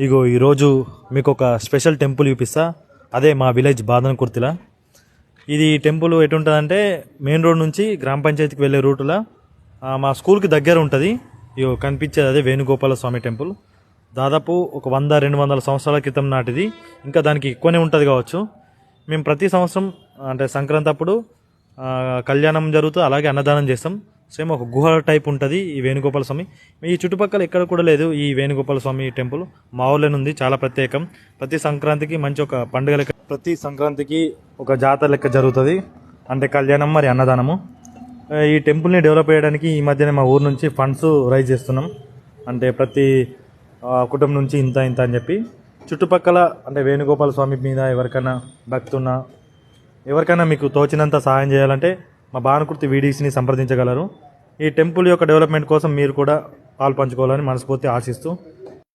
ఇగో ఈరోజు మీకు ఒక స్పెషల్ టెంపుల్ చూపిస్తా. అదే మా విలేజ్ బాదన్ కుర్తిలా ఇది టెంపుల్ ఎటుంటుందంటే మెయిన్ రోడ్ నుంచి గ్రామ పంచాయతీకి వెళ్ళే రూటులో. మా స్కూల్కి దగ్గర ఉంటుంది. ఇగో కనిపించేది అదే వేణుగోపాల స్వామి టెంపుల్. దాదాపు ఒక వంద రెండు వందల సంవత్సరాల క్రితం నాటిది. ఇంకా దానికి ఎక్కువనే ఉంటుంది కావచ్చు. మేము ప్రతి సంవత్సరం అంటే సంక్రాంతి అప్పుడు కళ్యాణం జరుగుతూ అలాగే అన్నదానం చేస్తాం. సేమ్ ఒక గుహ టైప్ ఉంటుంది ఈ వేణుగోపాల స్వామి. ఈ చుట్టుపక్కల ఎక్కడ కూడా లేదు ఈ వేణుగోపాల స్వామి టెంపుల్. మా ఊళ్ళోనే ఉంది చాలా ప్రత్యేకం. ప్రతి సంక్రాంతికి మంచి ఒక పండుగ లెక్క ప్రతి సంక్రాంతికి ఒక జాతర లెక్క జరుగుతుంది. అంటే కళ్యాణం మరి అన్నదానము. ఈ టెంపుల్ని డెవలప్ చేయడానికి ఈ మధ్యనే మా ఊరు నుంచి ఫండ్స్ రైజ్ చేస్తున్నాం. అంటే ప్రతి కుటుంబం నుంచి ఇంత ఇంత అని చెప్పి. చుట్టుపక్కల అంటే వేణుగోపాల స్వామి మీద ఎవరికైనా భక్తున్నా ఎవరికైనా మీకు తోచినంత సహాయం చేయాలంటే మా భానుకుర్తి వీడీసీని సంప్రదించగలరు. ఈ టెంపుల్ యొక్క డెవలప్మెంట్ కోసం మీరు కూడా పాలు పంచుకోవాలని మనస్ఫూర్తి ఆశిస్తూ